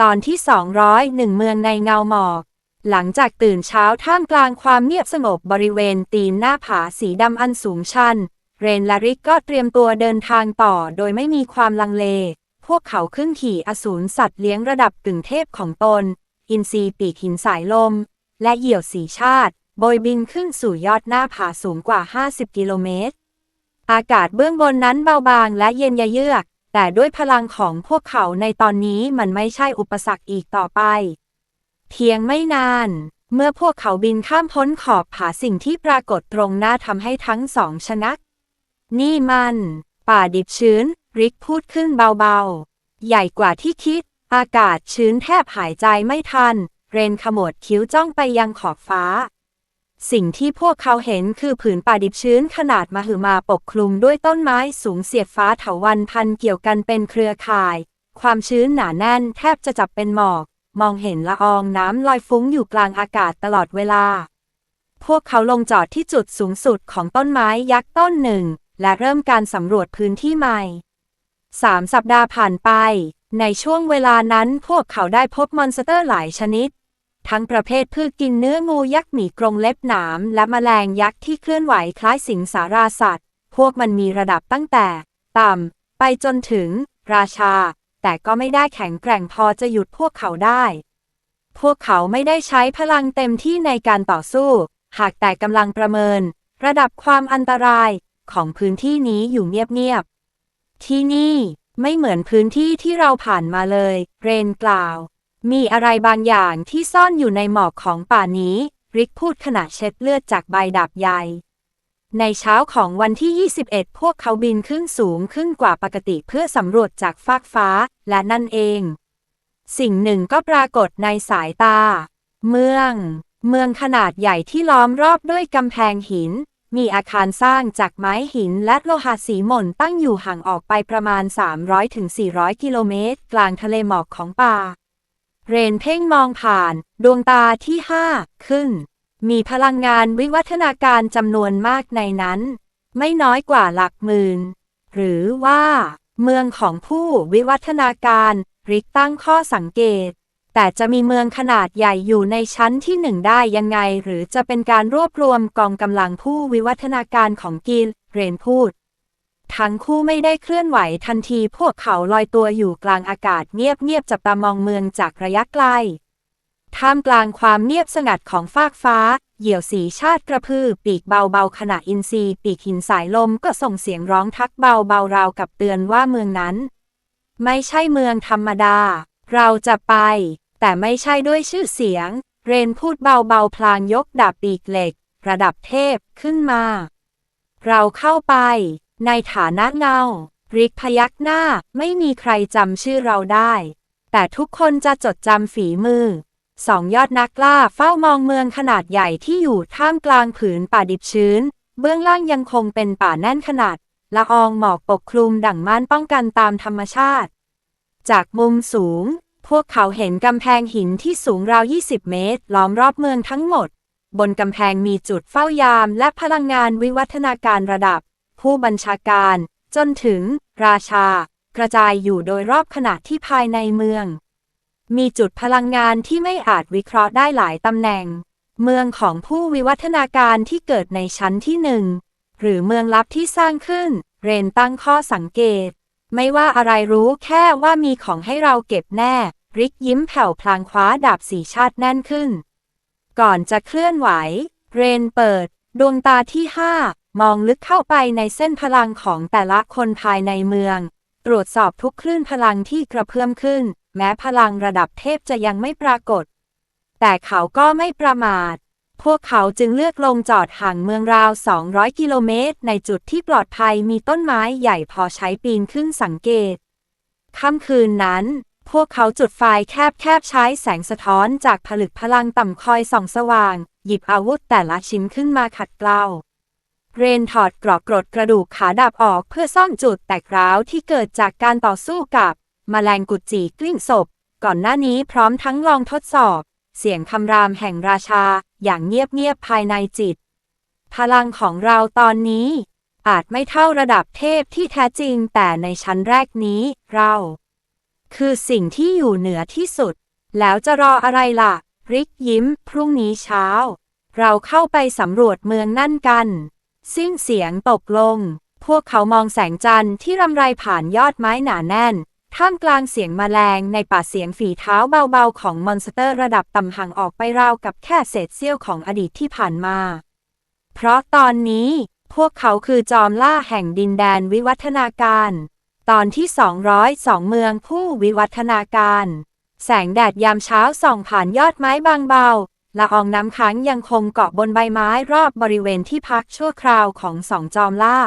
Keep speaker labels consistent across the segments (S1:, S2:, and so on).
S1: ตอนที่ 201 เมืองในเงาหมอก หลังจากตื่นเช้าท่ามกลางความเงียบสงบบริเวณตีนหน้าผาสีดำอันสูงชัน เรนและริกก็เตรียมตัวเดินทางต่อโดยไม่มีความลังเล พวกเขาขึ้นขี่อสูรสัตว์เลี้ยงระดับกึ่งเทพของตน อินทรีปีกหินสายลม และเหยี่ยวสีชาติ โบยบินขึ้นสู่ยอดหน้าผาสูงกว่า 50 กิโลเมตร อากาศเบื้องบนนั้นเบาบางและเย็นยะเยือก แต่ด้วยพลังของพวกเขาในตอนนี้มันไม่ใช่อุปสรรคอีกต่อไป เพียงไม่นาน เมื่อพวกเขาบินข้ามพ้นขอบผาสิ่งที่ปรากฏตรงหน้าทำให้ทั้งสองชนัก นี่มัน ป่าดิบชื้น ริกพูดขึ้นเบาๆ ใหญ่กว่าที่คิด อากาศชื้นแทบหายใจไม่ทัน เรนขมวดคิ้วจ้องไปยังขอบฟ้า สิ่งที่พวกเขาเห็นคือผืนป่าดิบชื้นขนาดมหึมาปกคลุมด้วยต้นไม้สูงเสียดฟ้าเถาวันพันเกี่ยวกันเป็นเครือข่าย ความชื้นหนาแน่นแทบจะจับเป็นหมอก มองเห็นละอองน้ำลอยฟุ้งอยู่กลางอากาศตลอดเวลา พวกเขาลงจอดที่จุดสูงสุดของต้นไม้ยักษ์ต้นหนึ่ง และเริ่มการสำรวจพื้นที่ใหม่สามสัปดาห์ผ่านไป ในช่วงเวลานั้นพวกเขาได้พบมอนสเตอร์หลายชนิด ทั้งประเภทพืชกินเนื้องูยักษ์หมีกรงเล็บหนาม และแมลงยักษ์ที่เคลื่อนไหวคล้ายสิงสาราสัตว์ พวกมันมีระดับตั้งแต่ ต่ำ ไปจนถึง ราชา แต่ก็ไม่ได้แข็งแกร่งพอจะหยุดพวกเขาได้ พวกเขาไม่ได้ใช้พลังเต็มที่ในการต่อสู้ หากแต่กำลังประเมิน ระดับความอันตรายของพื้นที่นี้อยู่เงียบๆที่นี่ไม่เหมือนพื้นที่ที่เราผ่านมาเลย เรนกล่าว มีอะไรบางอย่างที่ซ่อนอยู่ในหมอกของป่านี้ ริกพูดขณะเช็ดเลือดจากใบดาบใหญ่ ในเช้าของวันที่ 21 พวกเขาบินขึ้นสูงขึ้นกว่าปกติเพื่อสำรวจจากฟากฟ้า และนั่นเอง สิ่งหนึ่งก็ปรากฏในสายตา เมือง เมืองขนาดใหญ่ที่ล้อมรอบด้วยกำแพงหิน มีอาคารสร้างจากไม้หินและโลหะสีหม่นตั้งอยู่ห่างออกไปประมาณ 300-400 กิโลเมตร กลางทะเลหมอกของป่า เรนเพ่งมองผ่าน ดวงตาที่ห้าขึ้น มีพลังงานวิวัฒนาการจำนวนมากในนั้น ไม่น้อยกว่าหลักหมื่น หรือว่า เมืองของผู้วิวัฒนาการริกตั้งข้อสังเกต แต่จะมีเมืองขนาดใหญ่อยู่ในชั้นที่หนึ่งได้ยังไง หรือจะเป็นการรวบรวมกองกำลังผู้วิวัฒนาการของกิลเรนพูด ทั้งคู่ไม่ได้เคลื่อนไหวทันทีพวกเขาลอยตัวอยู่กลางอากาศเงียบๆจับตามองเมืองจากระยะไกล ท่ามกลางความเงียบสงัดของฟากฟ้า เหยี่ยวสีชาติกระพือปีกเบาๆขณะอินทรีปีกหินสายลมก็ส่งเสียงร้องทักเบาๆราวกับเตือนว่าเมืองนั้น ไม่ใช่เมืองธรรมดา เราจะไป แต่ไม่ใช่ด้วยชื่อเสียง เรนพูดเบาๆพลางยกดาบปีกเหล็ก ระดับเทพขึ้นมา เราเข้าไป ในฐานะเงา ริกพยักหน้าไม่มีใครจำชื่อเราได้ แต่ทุกคนจะจดจำฝีมือ สองยอดนักล่าเฝ้ามองเมืองขนาดใหญ่ที่อยู่ท่ามกลางผืนป่าดิบชื้น เบื้องล่างยังคงเป็นป่าแน่นขนาด ละอองหมอกปกคลุมดั่งม่านป้องกันตามธรรมชาติ จากมุมสูง พวกเขาเห็นกำแพงหินที่สูงราว 20 เมตร ล้อมรอบเมืองทั้งหมด บนกำแพงมีจุดเฝ้ายามและพลังงานวิวัฒนาการระดับ ผู้บัญชาการ จนถึง ราชา กระจายอยู่โดยรอบขณะที่ภายในเมือง มีจุดพลังงานที่ไม่อาจวิเคราะห์ได้หลายตำแหน่ง เมืองของผู้วิวัฒนาการที่เกิดในชั้นที่หนึ่งหรือเมืองลับที่สร้างขึ้น เรนตั้งข้อสังเกต ไม่ว่าอะไรรู้แค่ว่ามีของให้เราเก็บแน่ ริกยิ้มแผ่วพลางคว้าดาบสีชาติแน่นขึ้น ก่อนจะเคลื่อนไหว เรนเปิด ดวงตาที่ห้า มองลึกเข้าไปในเส้นพลังของแต่ละคนภายในเมือง ตรวจสอบทุกคลื่นพลังที่กระเพื่อมขึ้น แม้พลังระดับเทพจะยังไม่ปรากฏ แต่เขาก็ไม่ประมาท พวกเขาจึงเลือกลงจอดห่างเมืองราว 200 กิโลเมตร ในจุดที่ปลอดภัยมีต้นไม้ใหญ่พอใช้ปีนขึ้นสังเกต ค่ำคืนนั้นพวกเขาจุดไฟแคบๆใช้แสงสะท้อนจากผลึกพลังต่ำคอยส่องสว่าง หยิบอาวุธแต่ละชิ้นขึ้นมาขัดเกลา เรนถอดกรอกกรดกระดูกขาดาบออกเพื่อซ่อมจุดแตกร้าวที่เกิดจากการต่อสู้กับมแมลงกุดจีกลิ้งศพ ก่อนหน้านี้พร้อมทั้งลองทดสอบ เสียงคำรามแห่งราชาอย่างเงียบๆภายในจิต พลังของเราตอนนี้ อาจไม่เท่าระดับเทพที่แท้จริงแต่ในชั้นแรกนี้เรา คือสิ่งที่อยู่เหนือที่สุด แล้วจะรออะไรล่ะ ริกยิ้ม พรุ่งนี้เช้า เราเข้าไปสำรวจเมืองนั่นกัน สิ้นเสียงตกลง พวกเขามองแสงจันทร์ที่รำไรผ่านยอดไม้หนาแน่น ท่ามกลางเสียงแมลงในป่าเสียงฝีเท้าเบาๆ ของมอนสเตอร์ระดับต่ำห่างออกไปราวกับแค่เศษเสี้ยวของอดีตที่ผ่านมา เพราะตอนนี้พวกเขาคือจอมล่าแห่งดินแดนวิวัฒนาการ ตอนที่ 202 เมืองผู้วิวัฒนาการ แสงแดดยามเช้าส่องผ่านยอดไม้บางเบา ละอองน้ำค้างยังคงเกาะบนใบไม้รอบบริเวณที่พักชั่วคราวของสองจอมล่า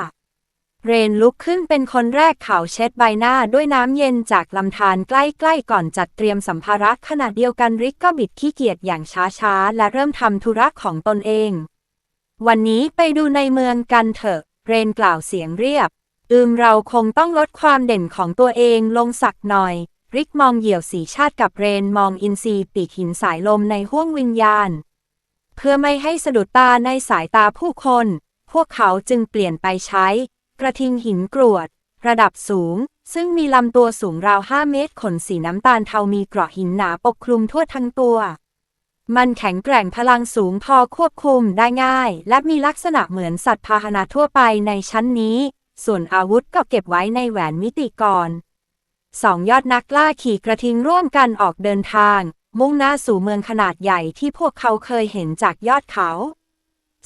S1: เรนลุกขึ้นเป็นคนแรกเขาเช็ดใบหน้าด้วยน้ำเย็นจากลำธารใกล้ๆก่อนจัดเตรียมสัมภาระขณะเดียวกันริกก็บิดขี้เกียจอย่างช้าๆ และเริ่มทำธุระของตนเอง วันนี้ไปดูในเมืองกันเถอะ เรนกล่าวเสียงเรียบ อืมเราคงต้องลดความเด่นของตัวเองลงสักหน่อย ริกมองเหยี่ยวสีชาติกับเรนมองอินทรีปีกหินสายลมในห้วงวิญญาณ เพื่อไม่ให้สะดุดตาในสายตาผู้คน พวกเขาจึงเปลี่ยนไปใช้ กระทิงหินกรวด ระดับสูง ซึ่งมีลำตัวสูงราว 5 เมตร ขนสีน้ำตาลเทามีเกราะหินหนาปกคลุมทั่วทั้งตัว มันแข็งแกร่งพลังสูงพอควบคุมได้ง่าย และมีลักษณะเหมือนสัตว์พาหนะทั่วไปในชั้นนี้ ส่วนอาวุธก็เก็บไว้ในแหวนมิติกร สองยอดนักล่าขี่กระทิงร่วมกันออกเดินทาง มุ่งหน้าสู่เมืองขนาดใหญ่ที่พวกเขาเคยเห็นจากยอดเขา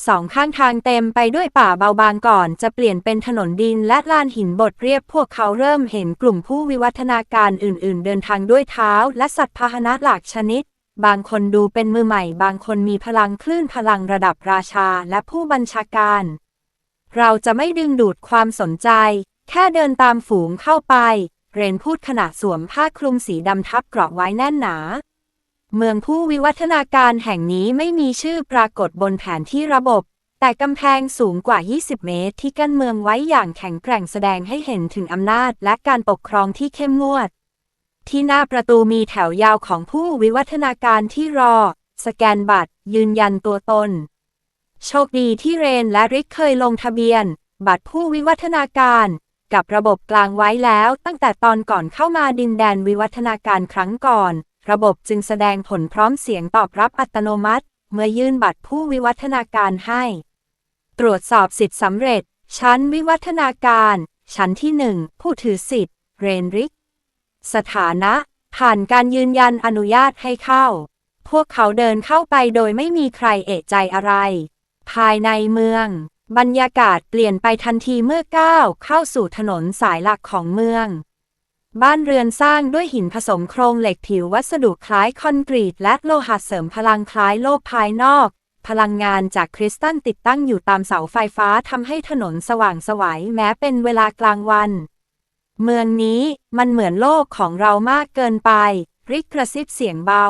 S1: สองข้างทางเต็มไปด้วยป่าเบาบางก่อนจะเปลี่ยนเป็นถนนดินและลานหินบดเรียบพวกเขาเริ่มเห็นกลุ่มผู้วิวัฒนาการอื่น ๆ เดินทางด้วยเท้า และสัตว์พาหนะหลากชนิด บางคนดูเป็นมือใหม่ บางคนมีพลังคลื่นพลังระดับราชาและผู้บัญชาการ เราจะไม่ดึงดูดความสนใจ แค่เดินตามฝูงเข้าไป เรนพูดขณะสวมผ้าคลุมสีดำทับเกราะไว้แน่นหนา เมืองผู้วิวัฒนาการแห่งนี้ไม่มีชื่อปรากฏบนแผนที่ระบบ แต่กำแพงสูงกว่า 20 เมตร ที่กั้นเมืองไว้อย่างแข็งแกร่งแสดงให้เห็นถึงอำนาจและการปกครองที่เข้มงวด ที่หน้าประตูมีแถวยาวของผู้วิวัฒนาการที่รอ สแกนบัตร ยืนยันตัวตน โชคดีที่เรนและริกเคยลงทะเบียน บัตรผู้วิวัฒนาการ กับระบบกลางไว้แล้ว ตั้งแต่ตอนก่อนเข้ามาดินแดนวิวัฒนาการครั้งก่อน ระบบจึงแสดงผลพร้อมเสียงตอบรับอัตโนมัติ เมื่อยื่นบัตรผู้วิวัฒนาการให้ ตรวจสอบสิทธิ์สำเร็จ ชั้นวิวัฒนาการ ชั้นที่หนึ่งผู้ถือสิทธิ์ เรนริก สถานะ ผ่านการยืนยันอนุญาตให้เข้า พวกเขาเดินเข้าไปโดยไม่มีใครเอะใจอะไร ภายในเมือง บรรยากาศเปลี่ยนไปทันทีเมื่อก้าวเข้าสู่ถนนสายหลักของเมือง บ้านเรือนสร้างด้วยหินผสมโครงเหล็กผิววัสดุคล้ายคอนกรีต และโลหะเสริมพลังคล้ายโลกภายนอก พลังงานจากคริสตัลติดตั้งอยู่ตามเสาไฟฟ้าทำให้ถนนสว่างไสวัยแม้เป็นเวลากลางวัน เมืองนี้มันเหมือนโลกของเรามากเกินไป ริกกระซิบเสียงเบา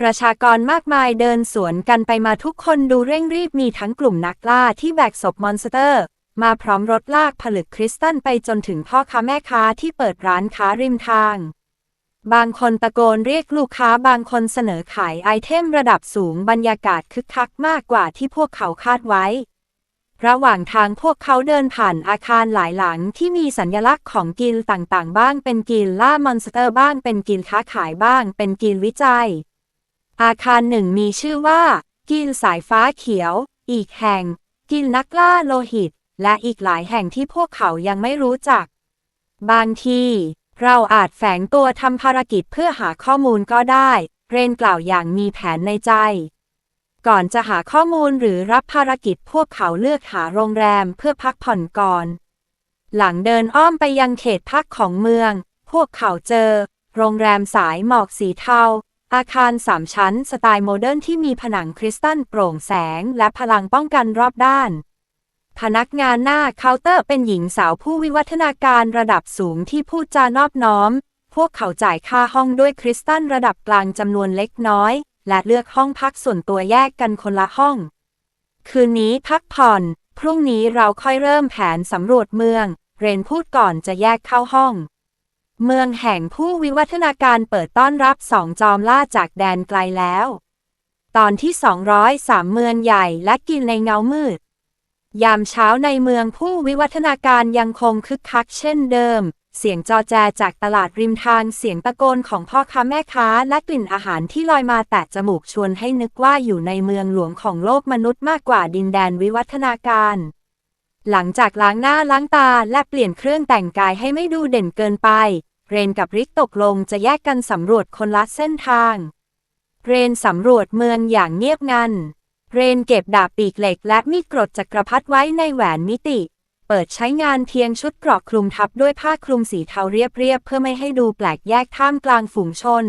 S1: ประชากรมากมายเดินสวนกันไปมาทุกคนดูเร่งรีบมีทั้งกลุ่มนักล่าที่แบกศพมอนสเตอร์ มาพร้อมรถลากผลึกคริสตัลไปจนถึงพ่อค้าแม่ค้าที่เปิดร้านค้าริมทาง บางคนตะโกนเรียกลูกค้าบางคนเสนอขายไอเทมระดับสูงบรรยากาศคึกคักมากกว่าที่พวกเขาคาดไว้ ระหว่างทางพวกเขาเดินผ่านอาคารหลายหลังที่มีสัญลักษณ์ของกิลด์ต่างๆ บ้างเป็นกิลด์ล่ามอนสเตอร์บ้างเป็นกิลด์ค้าขายบ้างเป็นกิลด์วิจัย อาคารหนึ่งมีชื่อว่า กิลสายฟ้าเขียว อีกแห่ง กิลนักล่าโลหิต และอีกหลายแห่งที่พวกเขายังไม่รู้จัก บางทีเราอาจแฝงตัวทำภารกิจเพื่อหาข้อมูลก็ได้ เรนกล่าวอย่างมีแผนในใจ ก่อนจะหาข้อมูลหรือรับภารกิจพวกเขาเลือกหาโรงแรมเพื่อพักผ่อนก่อน หลังเดินอ้อมไปยังเขตพักของเมือง พวกเขาเจอ โรงแรมสายหมอกสีเทา อาคารสามชั้น สไตล์โมเดิร์นที่มีผนังคริสตัลโปร่งแสง และพลังป้องกันรอบด้าน พนักงานหน้าเคาน์เตอร์เป็นหญิงสาวผู้วิวัฒนาการระดับสูงที่พูดจานอบน้อม พวกเขาจ่ายค่าห้องด้วยคริสตัลระดับกลางจำนวนเล็กน้อย และเลือกห้องพักส่วนตัวแยกกันคนละห้อง คืนนี้พักผ่อน พรุ่งนี้เราค่อยเริ่มแผนสำรวจเมือง เรนพูดก่อนจะแยกเข้าห้อง เมืองแห่งผู้วิวัฒนาการเปิดต้อนรับสองจอมล่าจากแดนไกลแล้ว ตอนที่ 203 เมืองใหญ่และกินในเงามืด ยามเช้าในเมืองผู้วิวัฒนาการยังคงคึกคักเช่นเดิม เสียงจอแจจากตลาดริมทางเสียงตะโกนของพ่อค้าแม่ค้าและกลิ่นอาหารที่ลอยมาแตะจมูกชวนให้นึกว่าอยู่ในเมืองหลวงของโลกมนุษย์มากกว่าดินแดนวิวัฒนาการ หลังจากล้างหน้าล้างตาและเปลี่ยนเครื่องแต่งกายให้ไม่ดูเด่นเกินไป เรนกับริกตกลงจะแยกกันสำรวจคนละเส้นทาง เรนสำรวจเมืองอย่างเงียบงัน เรนเก็บดาบปีกเหล็กและมีดกรดจักรพรรดิไว้ในแหวนมิติ เปิดใช้งานเพียงชุดเกราะคลุมทับด้วยผ้าคลุมสีเทาเรียบๆเพื่อไม่ให้ดูแปลกแยกท่ามกลางฝูงชน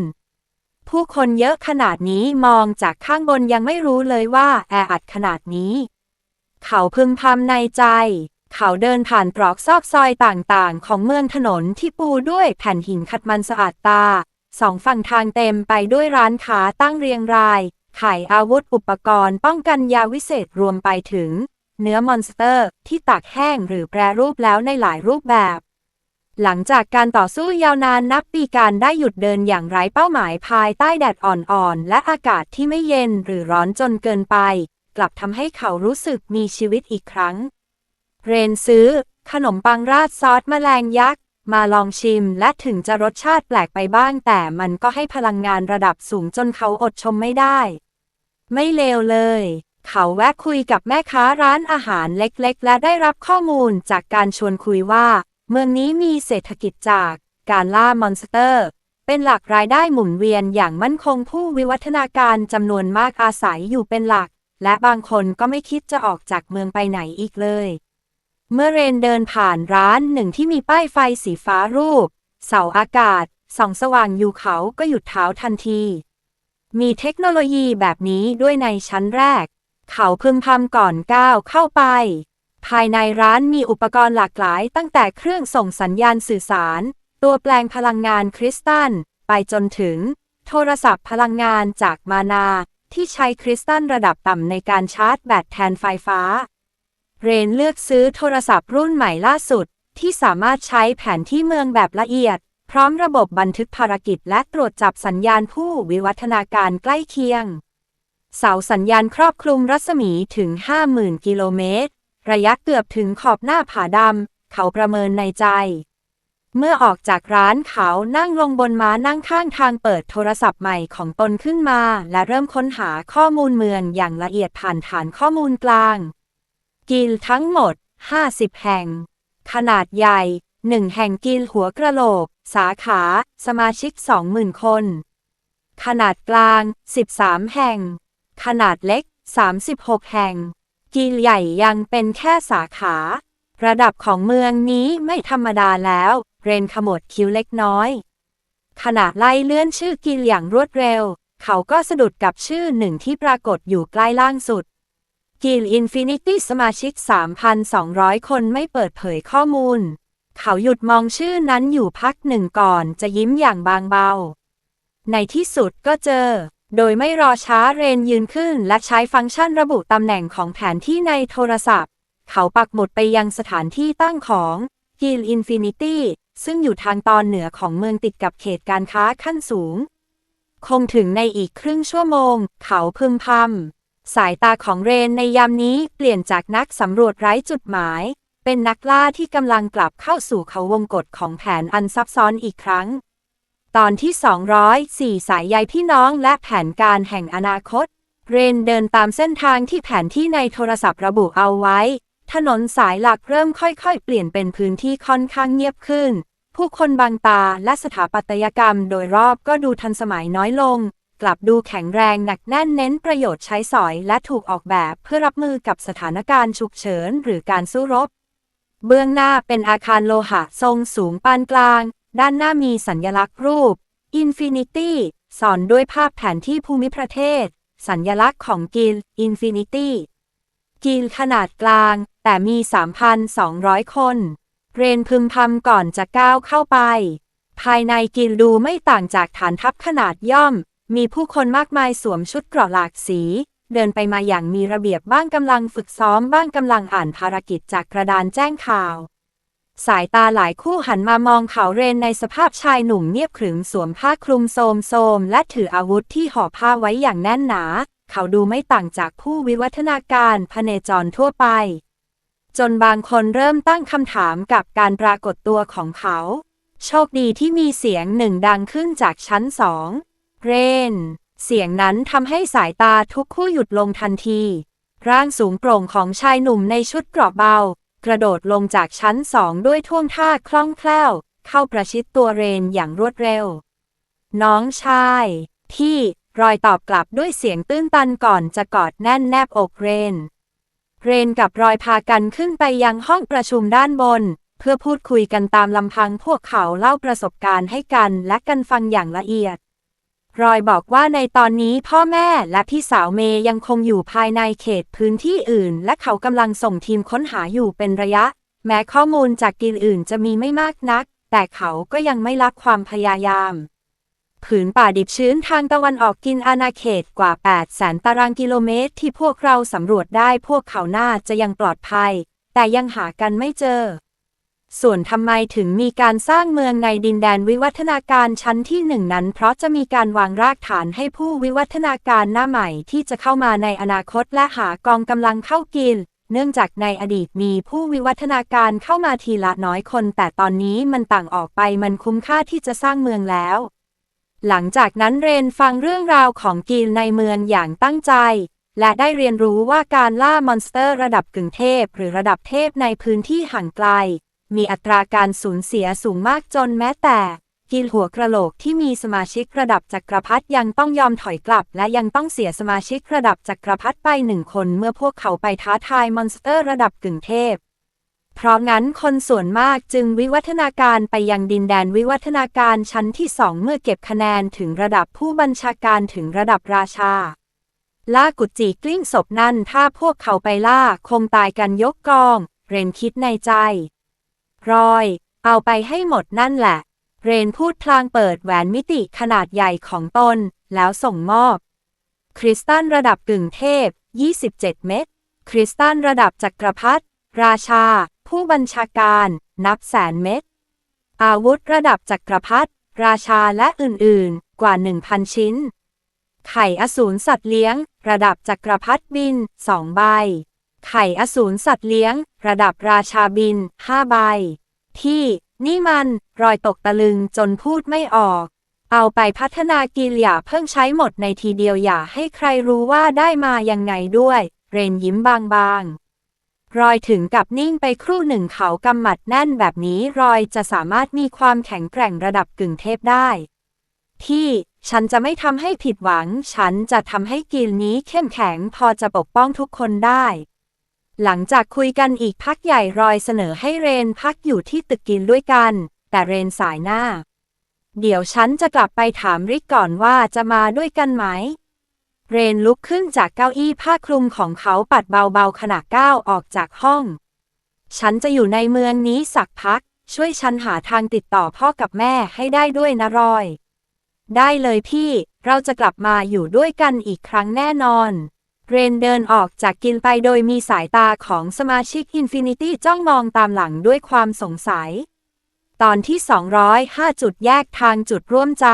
S1: ผู้คนเยอะขนาดนี้มองจากข้างบนยังไม่รู้เลยว่าแออัดขนาดนี้ เขาพึมพำในใจ เขาเดินผ่านตรอกซอกซอยต่างๆ ของเมืองถนนที่ปูด้วยแผ่นหินขัดมันสะอาดตา สองฝั่งทางเต็มไปด้วยร้านค้าตั้งเรียงรายขายอาวุธอุปกรณ์ป้องกันยาวิเศษรวมไปถึง เนื้อมอนสเตอร์ที่ตากแห้งหรือแปรรูปแล้วในหลายรูปแบบ หลังจากการต่อสู้ยาวนานนับปีการได้หยุดเดินอย่างไร้เป้าหมายภายใต้แดดอ่อนๆ และอากาศที่ไม่เย็นหรือร้อนจนเกินไป กลับทำให้เขารู้สึกมีชีวิตอีกครั้ง เรนซื้อ ขนมปังราดซอสแมลงยักษ์ มาลองชิมและถึงจะรสชาติแปลกไปบ้าง แต่มันก็ให้พลังงานระดับสูงจนเขาอดชมไม่ได้ ไม่เลวเลย เขาแวะคุยกับแม่ค้าร้านอาหารเล็กๆ และได้รับข้อมูลจากการชวนคุยว่า เมืองนี้มีเศรษฐกิจจากการล่ามอนสเตอร์เป็นหลักรายได้หมุนเวียนอย่างมั่นคงผู้วิวัฒนาการจำนวนมากอาศัยอยู่เป็นหลัก และบางคนก็ไม่คิดจะออกจากเมืองไปไหนอีกเลย เมื่อเรนเดินผ่านร้านหนึ่งที่มีป้ายไฟสีฟ้ารูป เสาอากาศส่องสว่างอยู่เขาก็หยุดเท้าทันที มีเทคโนโลยีแบบนี้ด้วยในชั้นแรก เขาพึมพำก่อนก้าวเข้าไป ภายในร้านมีอุปกรณ์หลากหลายตั้งแต่เครื่องส่งสัญญาณสื่อสาร ตัวแปลงพลังงานคริสตัล ไปจนถึง โทรศัพท์พลังงานจากมานา ที่ใช้คริสตัลระดับต่ำในการชาร์จแบตแทนไฟฟ้า เรนเลือกซื้อโทรศัพท์รุ่นใหม่ล่าสุด ที่สามารถใช้แผนที่เมืองแบบละเอียด พร้อมระบบบันทึกภารกิจและตรวจจับสัญญาณผู้วิวัฒนาการใกล้เคียง เสาสัญญาณครอบคลุมรัศมีถึง 50,000 กิโลเมตร ระยะเกือบถึงขอบหน้าผาดำ เขาประเมินในใจ เมื่อออกจากร้านเขานั่งลงบนม้านั่งข้างทางเปิดโทรศัพท์ใหม่ของตนขึ้นมา และเริ่มค้นหาข้อมูลเมืองอย่างละเอียดผ่านฐานข้อมูลกลาง กิลทั้งหมด 50 แห่ง ขนาดใหญ่ 1 แห่งกิลหัวกระโหลก สาขา สมาชิก 20,000 คน ขนาดกลาง 13 แห่ง ขนาดเล็ก 36 แห่ง กิลใหญ่ยังเป็นแค่สาขา ระดับของเมืองนี้ไม่ธรรมดาแล้ว เรนขมวดคิ้วเล็กน้อย ขณะไล่เลื่อนชื่อกิลอย่างรวดเร็ว เขาก็สะดุดกับชื่อหนึ่งที่ปรากฏอยู่ใกล้ล่างสุด กิลอินฟินิตี้สมาชิก 3,200 คนไม่เปิดเผยข้อมูล เขาหยุดมองชื่อนั้นอยู่พักหนึ่งก่อนจะยิ้มอย่างบางเบา ในที่สุดก็เจอโดยไม่รอช้าเรนยืนขึ้นและใช้ฟังก์ชันระบุตำแหน่งของแผนที่ในโทรศัพท์ เขาปักหมุดไปยังสถานที่ตั้งของกิลอินฟินิตี้ ซึ่งอยู่ทางตอนเหนือของเมืองติดกับเขตการค้าขั้นสูง คงถึงในอีกครึ่งชั่วโมง เขาพึมพำสายตาของเรนในยามนี้เปลี่ยนจากนักสำรวจไร้จุดหมาย เป็นนักล่าที่กำลังกลับเข้าสู่เขาวงกฏของแผนอันซับซ้อนอีกครั้ง ตอนที่ 204 สายใยพี่น้องและแผนการแห่งอนาคต เรนเดินตามเส้นทางที่แผนที่ในโทรศัพท์ระบุเอาไว้ ถนนสายหลักเริ่มค่อยๆ เปลี่ยนเป็นพื้นที่ค่อนข้างเงียบขึ้น ผู้คนบางตาและสถาปัตยกรรมโดยรอบก็ดูทันสมัยน้อยลง กลับดูแข็งแรงหนักแน่นเน้นประโยชน์ใช้สอยและถูกออกแบบเพื่อรับมือกับสถานการณ์ฉุกเฉินหรือการสู้รบ เบื้องหน้าเป็นอาคารโลหะทรงสูงปานกลาง ด้านหน้ามีสัญลักษณ์รูป Infinity สอนด้วยภาพแผนที่ภูมิประเทศ สัญลักษณ์ของกิล Infinity กิลขนาดกลาง แต่มี 3,200 คน เรนพึมพำก่อนจะก้าวเข้าไป ภายในกิลดูไม่ต่างจากฐานทัพขนาดย่อม มีผู้คนมากมายสวมชุดเกราะหลากสี เดินไปมาอย่างมีระเบียบบ้างกำลังฝึกซ้อมบ้างกำลังอ่านภารกิจจากกระดานแจ้งข่าว สายตาหลายคู่หันมามองเขาเรนในสภาพชายหนุ่มเงียบขรึมสวมผ้าคลุมโสมโสมและถืออาวุธที่ห่อผ้าไว้อย่างแน่นหนา เขาดูไม่ต่างจากผู้วิวัฒนาการพเนจรทั่วไป จนบางคนเริ่มตั้งคำถามกับการปรากฏตัวของเขา โชคดีที่มีเสียงหนึ่งดังขึ้นจากชั้นสองเรน เสียงนั้นทำให้สายตาทุกคู่หยุดลงทันที ร่างสูงโปร่งของชายหนุ่มในชุดเกราะเบา กระโดดลงจากชั้นสองด้วยท่วงท่าคล่องแคล่ว เข้าประชิดตัวเรนอย่างรวดเร็ว น้องชายที่ รอยตอบกลับด้วยเสียงตื้นตันก่อนจะกอดแน่นแนบอกเรน เรนกับรอยพากันขึ้นไปยังห้องประชุมด้านบน เพื่อพูดคุยกันตามลำพังพวกเขาเล่าประสบการณ์ให้กันและกันฟังอย่างละเอียด รอยบอกว่าในตอนนี้พ่อแม่และพี่สาวเมย์ยังคงอยู่ภายในเขตพื้นที่อื่น และเขากำลังส่งทีมค้นหาอยู่เป็นระยะ แม้ข้อมูลจากกินอื่นจะมีไม่มากนัก แต่เขาก็ยังไม่ลักความพยายาม ผืนป่าดิบชื้นทางตะวันออกกินอาณาเขตกว่า8แสนตารางกิโลเมตร ที่พวกเราสำรวจได้พวกเขาน่าจะยังปลอดภัย แต่ยังหากันไม่เจอ ส่วนทำไมถึงมีการสร้างเมืองในดินแดนวิวัฒนาการชั้นที่หนึ่งนั้น เพราะจะมีการวางรากฐานให้ผู้วิวัฒนาการหน้าใหม่ที่จะเข้ามาในอนาคตและหากองกำลังเข้ากินเนื่องจากในอดีตมีผู้วิวัฒนาการเข้ามาทีละน้อยคน แต่ตอนนี้มันต่างออกไปมันคุ้มค่าที่จะสร้างเมืองแล้ว หลังจากนั้นเรนฟังเรื่องราวของกีลในเมืองอย่างตั้งใจ และได้เรียนรู้ว่าการล่ามอนสเตอร์ระดับกึ่งเทพ หรือระดับเทพในพื้นที่ห่างไกล มีอัตราการสูญเสียสูงมากจนแม้แต่กิลหัวกระโหลกที่มีสมาชิกระดับจักรพรรดิยังต้องยอมถอยกลับ และยังต้องเสียสมาชิกระดับจักรพรรดิไปหนึ่งคนเมื่อพวกเขาไปท้าทายมอนสเตอร์ระดับกึ่งเทพ เพราะงั้นคนส่วนมากจึงวิวัฒนาการไปยังดินแดนวิวัฒนาการชั้นที่สองเมื่อเก็บคะแนนถึงระดับผู้บัญชาการถึงระดับราชา ล่ากุจจีกลิ้งศพนั่นถ้าพวกเขาไปล่าคงตายกันยกกอง เรนคิดในใจ รอย เอาไปให้หมดนั่นแหละ เรนพูดพลางเปิดแหวนมิติขนาดใหญ่ของตน แล้วส่งมอบ คริสตัลระดับกึ่งเทพ 27 เม็ดคริสตัลระดับจักรพรรดิราชา ผู้บัญชาการ นับแสนเม็ด อาวุธระดับจักรพรรดิราชาและอื่นๆ กว่า 1,000 ชิ้น ไข่อสูรสัตว์เลี้ยง ระดับจักรพรรดิบิน2ใบ ไข่อสูรสัตว์เลี้ยง ระดับราชาบิน5ใบ ที่นี่มันรอยตกตะลึงจนพูดไม่ออก เอาไปพัฒนากิลอย่าเพิ่งใช้หมดในทีเดียวอย่าให้ใครรู้ว่าได้มายังไงด้วย เรนยิ้มบางๆ รอยถึงกับนิ่งไปครู่หนึ่งเขากำหมัดแน่นแบบนี้รอยจะสามารถมีความแข็งแกร่งระดับกึ่งเทพได้ ที่ฉันจะไม่ทำให้ผิดหวัง ฉันจะทำให้กิลนี้เข้มแข็งพอจะปกป้องทุกคนได้ หลังจากคุยกันอีกพักใหญ่รอยเสนอให้เรนพักอยู่ที่ตึกกินด้วยกัน แต่เรนสายหน้า เดี๋ยวฉันจะกลับไปถามริกก่อนว่าจะมาด้วยกันไหม เรนลุกขึ้นจากเก้าอี้ผ้าคลุมของเขาปัดเบาๆขณะก้าวออกจากห้อง ฉันจะอยู่ในเมืองนี้สักพัก ช่วยฉันหาทางติดต่อพ่อกับแม่ให้ได้ด้วยนะรอย ได้เลยพี่ เราจะกลับมาอยู่ด้วยกันอีกครั้งแน่นอน เรนเดินออกจากกินไปโดยมีสายตาของสมาชิกอินฟินิตี้จ้องมองตามหลังด้วยความสงสัย ตอนที่ 205จุดแยกทางจุดร่วมใจ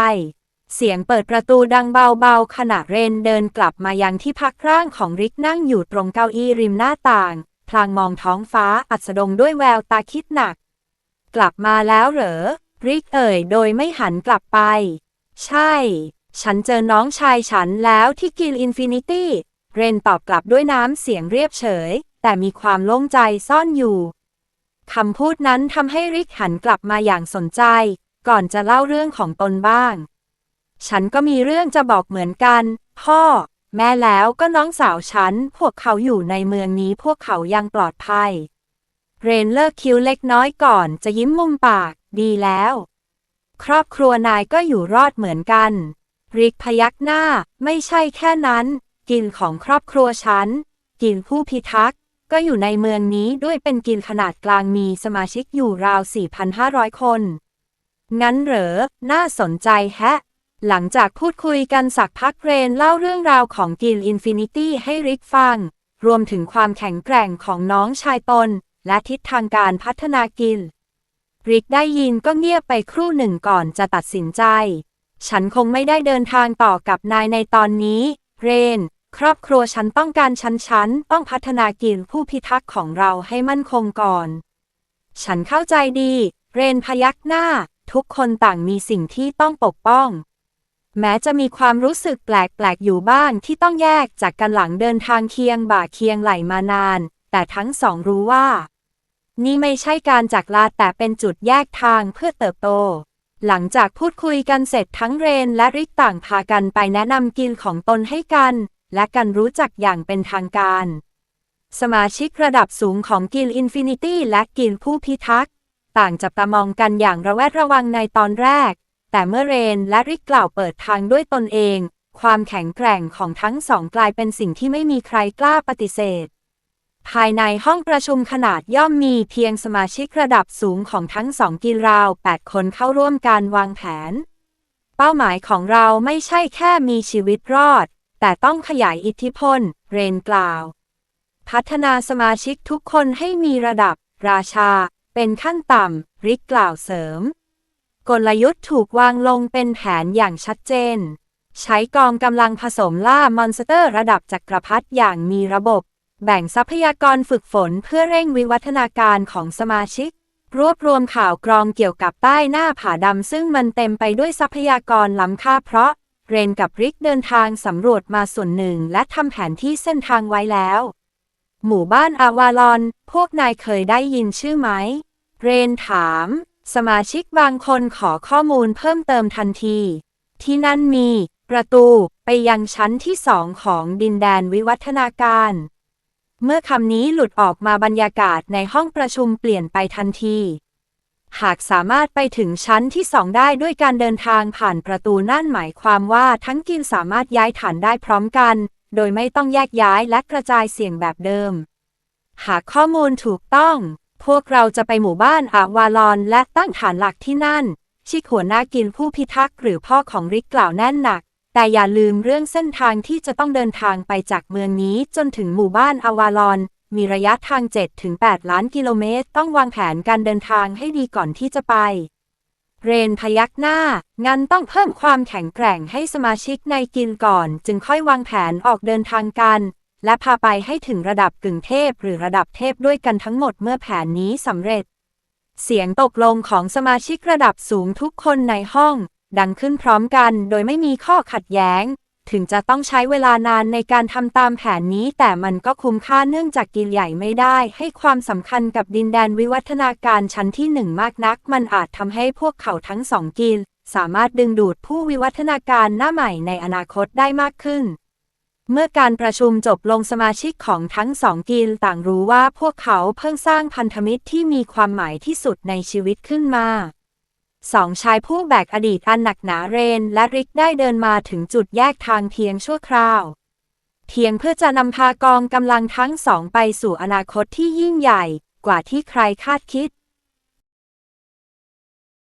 S1: เสียงเปิดประตูดังเบาๆ ขณะเรนเดินกลับมายังที่พักร่างของริกนั่งอยู่ตรงเก้าอี้ริมหน้าต่าง พลางมองท้องฟ้าอัสดงด้วยแววตาคิดหนัก กลับมาแล้วเหรอ ริกเอ่ยโดยไม่หันกลับไป ใช่ ฉันเจอน้องชายฉันแล้วที่กิลอินฟินิตี้ เรนตอบกลับด้วยน้ำเสียงเรียบเฉย แต่มีความโล่งใจซ่อนอยู่คำพูดนั้นทำให้ริกหันกลับมาอย่างสนใจ ก่อนจะเล่าเรื่องของตนบ้าง ฉันก็มีเรื่องจะบอกเหมือนกัน พ่อ แม่แล้วก็น้องสาวฉัน พวกเขาอยู่ในเมืองนี้พวกเขายังปลอดภัย เรนเลิกคิ้วเล็กน้อยก่อนจะยิ้มมุมปาก ดีแล้ว ครอบครัวนายก็อยู่รอดเหมือนกัน ริกพยักหน้า ไม่ใช่แค่นั้น กินของครอบครัวฉัน กินผู้พิทักษ์ก็อยู่ในเมืองนี้ด้วยเป็นกินขนาดกลางมีสมาชิกอยู่ราว 4,500 คน งั้นเหรอ น่าสนใจแฮะ หลังจากพูดคุยกันสักพักเรนเล่าเรื่องราวของกิลอินฟินิตี้ให้ริกฟัง รวมถึงความแข็งแกร่งของน้องชายตน และทิศทางการพัฒนากิล ริกได้ยินก็เงียบไปครู่หนึ่งก่อนจะตัดสินใจ ฉันคงไม่ได้เดินทางต่อกับนายในตอนนี้ เรน ครอบครัวฉันต้องการฉันฉันต้องพัฒนากิลผู้พิทักษ์ของเราให้มั่นคงก่อน ฉันเข้าใจดี เรนพยักหน้า ทุกคนต่างมีสิ่งที่ต้องปกป้อง แม้จะมีความรู้สึกแปลกๆอยู่บ้างที่ต้องแยกจากกันหลังเดินทางเคียงบ่าเคียงไหลมานาน แต่ทั้งสองรู้ว่า นี่ไม่ใช่การจากลาแต่เป็นจุดแยกทางเพื่อเติบโต หลังจากพูดคุยกันเสร็จทั้งเรนและริกต่างพากันไปแนะนำกิลของตนให้กัน และกันรู้จักอย่างเป็นทางการ สมาชิกระดับสูงของกิลอินฟินิตี้และกิลผู้พิทักษ์ ต่างจับตามองกันอย่างระแวดระวังในตอนแรก แต่เมื่อเรนและริกกล่าวเปิดทางด้วยตนเอง ความแข็งแกร่งของทั้งสองกลายเป็นสิ่งที่ไม่มีใครกล้าปฏิเสธ ภายในห้องประชุมขนาดย่อมมีเพียงสมาชิกระดับสูงของทั้งสองกิลราว 8 คนเข้าร่วมการวางแผน เป้าหมายของเราไม่ใช่แค่มีชีวิตรอด แต่ต้องขยายอิทธิพล เรนกล่าว พัฒนาสมาชิกทุกคนให้มีระดับ ราชา เป็นขั้นต่ำ ริกกล่าวเสริม กลยุทธ์ถูกวางลงเป็นแผนอย่างชัดเจน ใช้กองกำลังผสมล่ามอนสเตอร์ระดับจักรพรรดิอย่างมีระบบ แบ่งทรัพยากรฝึกฝนเพื่อเร่งวิวัฒนาการของสมาชิก รวบรวมข่าวกรองเกี่ยวกับใต้หน้าผาดำซึ่งมันเต็มไปด้วยทรัพยากรล้ำค่าเพราะ เรนกับริกเดินทางสำรวจมาส่วนหนึ่งและทำแผนที่เส้นทางไว้แล้ว หมู่บ้านอาวาลอน พวกนายเคยได้ยินชื่อไหม เรนถาม สมาชิกบางคนขอข้อมูลเพิ่มเติมทันที ที่นั่นมี ประตูไปยังชั้นที่สองของดินแดนวิวัฒนาการ เมื่อคำนี้หลุดออกมาบรรยากาศในห้องประชุมเปลี่ยนไปทันที หากสามารถไปถึงชั้นที่สองได้ด้วยการเดินทางผ่านประตูนั่นหมายความว่าทั้งกินสามารถย้ายฐานได้พร้อมกัน โดยไม่ต้องแยกย้ายและกระจายเสียงแบบเดิม หากข้อมูลถูกต้อง พวกเราจะไปหมู่บ้านอาวาลอนและตั้งฐานหลักที่นั่น ชิคหัวหน้ากินผู้พิทักษ์หรือพ่อของริกกล่าวแน่นหนัก แต่อย่าลืมเรื่องเส้นทางที่จะต้องเดินทางไปจากเมืองนี้จนถึงหมู่บ้านอาวาลอน มีระยะทาง 7-8 ล้านกิโลเมตร ต้องวางแผนการเดินทางให้ดีก่อนที่จะไป เรนพยักหน้า งั้นต้องเพิ่มความแข็งแกร่งให้สมาชิกในกินก่อน จึงค่อยวางแผนออกเดินทางกัน และพาไปให้ถึงระดับกึ่งเทพหรือระดับเทพด้วยกันทั้งหมดเมื่อแผนนี้สำเร็จ เสียงตกลงของสมาชิกระดับสูงทุกคนในห้อง ดังขึ้นพร้อมกันโดยไม่มีข้อขัดแย้ง ถึงจะต้องใช้เวลานานในการทำตามแผนนี้ แต่มันก็คุ้มค่าเนื่องจากกินใหญ่ไม่ได้ ให้ความสำคัญกับดินแดนวิวัฒนาการชั้นที่หนึ่งมากนัก มันอาจทำให้พวกเขาทั้งสองกิลสามารถดึงดูดผู้วิวัฒนาการหน้าใหม่ในอนาคตได้มากขึ้น เมื่อการประชุมจบลงสมาชิกของทั้งสองกิลต่างรู้ว่าพวกเขาเพิ่งสร้างพันธมิตรที่มีความหมายที่สุดในชีวิตขึ้นมาสองชายผู้แบกอดีตอันหนักหนาเรนและริกได้เดินมาถึงจุดแยกทางเพียงชั่วคราว เพียงเพื่อจะนำพากองกำลังทั้งสองไปสู่อนาคตที่ยิ่งใหญ่กว่าที่ใครคาดคิด